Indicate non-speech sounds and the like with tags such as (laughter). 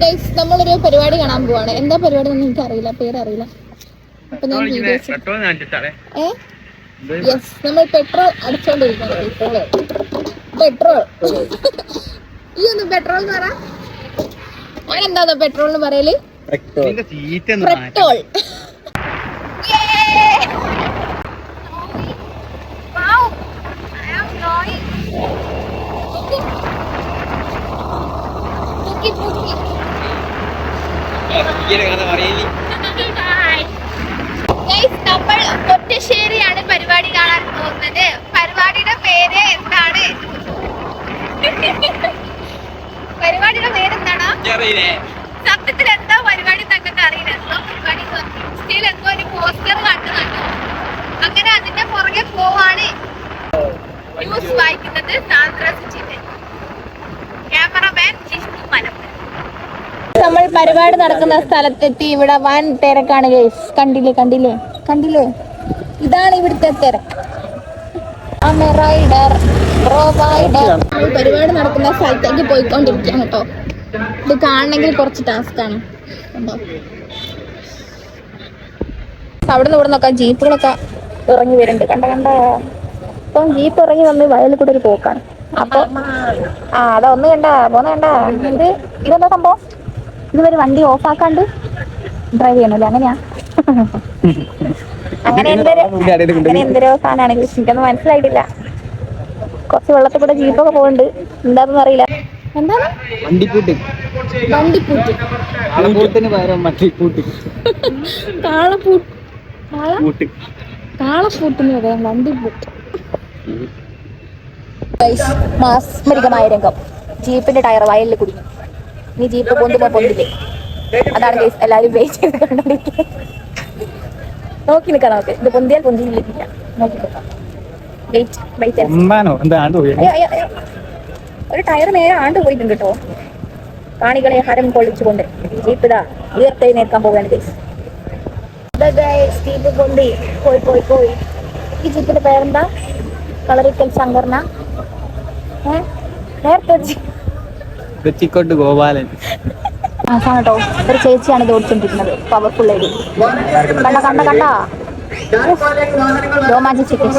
Guys നമ്മളൊരു പരിപാടി കാണാൻ പോവാണ്. എന്താ പരിപാടി എന്ന് എനിക്ക് അറിയില്ല പേരറിയില്ല. അപ്പൊ ഞാൻ പെട്രോൾ ഏ? യെസ് നമ്മൾ പെട്രോൾ അടിച്ചോണ്ടിരിക്കുന്നത് പെട്രോൾ ഈ ഒന്ന് പെട്രോൾ എന്ന് പറ. എന്താ പെട്രോൾ എന്ന് പറയൽ. Petrol Thank you. നമ്മൾ ഒറ്റശ്ശേരിയാണ് പരിപാടി കാണാൻ പോകുന്നത്. പരിപാടിയുടെ പേര് എന്താണ്? പരിപാടിയുടെ പേര് എന്താണോ? സത്യത്തിൽ എന്താ പരിപാടി തങ്ങൾക്ക് അറിയില്ല. എന്തോ പരിപാടി സ്റ്റീൽ എന്തോ ഒരു പോസ്റ്റർ കണ്ടു അങ്ങനെ അതിന്റെ പുറകെ പോവാണ് ന്യൂസ് വായിക്കുന്നത് സാന്ദ്ര സുചിതൻ. ക്യാമറമാൻ ജിഷ്ണു മലപ്പുറം. നമ്മൾ പരിപാടി നടക്കുന്ന സ്ഥലത്തെത്തി ഇവിടെ വൻ തിരക്കാണ് ഗൈസ് കണ്ടില്ലേ കണ്ടില്ലേ കണ്ടില്ലേ? ഇതാണ് ഇവിടുത്തെ തിരക്ക്. റൈഡർ നമ്മൾ പരിപാടി നടക്കുന്ന സ്ഥലത്തേക്ക് പോയിക്കൊണ്ടിരിക്കാം കേട്ടോ. ഇത് കാണണമെങ്കിൽ കുറച്ച് ടാസ്ക് ആണ്. അവിടെ നിന്ന് ഇവിടെ നോക്കാം ജീപ്പുകളൊക്കെ ഇറങ്ങി വരുന്നുണ്ട്. കണ്ട കണ്ട. അപ്പം ജീപ്പ് ഇറങ്ങി വന്ന് വയലിൽ കൂടെ ഒരു പോക്കാണ്. അപ്പൊ ആ അതാ ഒന്ന് കണ്ട പോന്ന കണ്ട. ഇത് ഇതെന്താ സംഭവം? ഇതുവരെ വണ്ടി ഓഫ് ആക്കാണ്ട് ഡ്രൈവ് ചെയ്യണല്ലേ? അങ്ങനെയാ? (laughs) അങ്ങനെ എന്തൊരു അങ്ങനെ എന്തൊരു സാധനമാണ്? എനിക്കൊന്നും മനസ്സിലായിട്ടില്ല. കുറച്ച് വെള്ളത്തിൽ കൂടെ ജീപ്പൊക്കെ പോകുന്നുണ്ട് എന്താണെന്ന് അറിയില്ല. എന്താണ്? വണ്ടിപ്പൂട്ട് വണ്ടിപ്പൂട്ട് ആളപ്പൂട്ടിന് പകരം വണ്ടിപ്പൂട്ട് കാളപ്പൂട്ട് കാള പൂട്ട് കാളപ്പൂട്ടിന് പറയാം. വണ്ടിപ്പൂട്ട് മാസ്മരികമായ രംഗം. ജീപ്പിന്റെ ടയർ വയലിൽ കുടുങ്ങി. ഇനി ജീപ്പ് കൊണ്ടുപോ പൊന്തില്ലേ. അതാണ് ഗൈസ് എല്ലാരും വെയിറ്റ് ചെയ്ത് കണ്ടോണ്ടിരിക്കുക നോക്കി നിൽക്കാം നമുക്ക് ഇത് പൊന്തിയാൽ പൊന്തിയില്ല നോക്കി നിൽക്കാം. Wait wait. ഒരു ടയർ നേരെ ആണ്ട് പോയിട്ടുണ്ട് കേട്ടോ. കാണികളെ ഹരം കൊള്ളിച്ചുകൊണ്ട്. ജീപ്പ് ഇതാ ഉയർത്തെഴുന്നേൽക്കാൻ പോവുകയാണ് ഗൈസ് ജീപ്പ് പൊന്തി. പോയി പോയി പോയി. ഈ ജീപ്പിന്റെ പേരെന്താ? കളറിക്കൽ ശങ്കർന ഏ? നേരത്തെ ജി- തെച്ചിക്കോട്ട് ഗോപാലൻ ആ കാണ കേട്ടോ ഒരു ചേച്ചിയാണ് ഇത് ഓടിച്ചോണ്ടിരിക്കുന്നത് പവർഫുൾ ലേഡി കണ്ട കണ്ട കണ്ട രോമാഞ്ചി ചിക്കൻ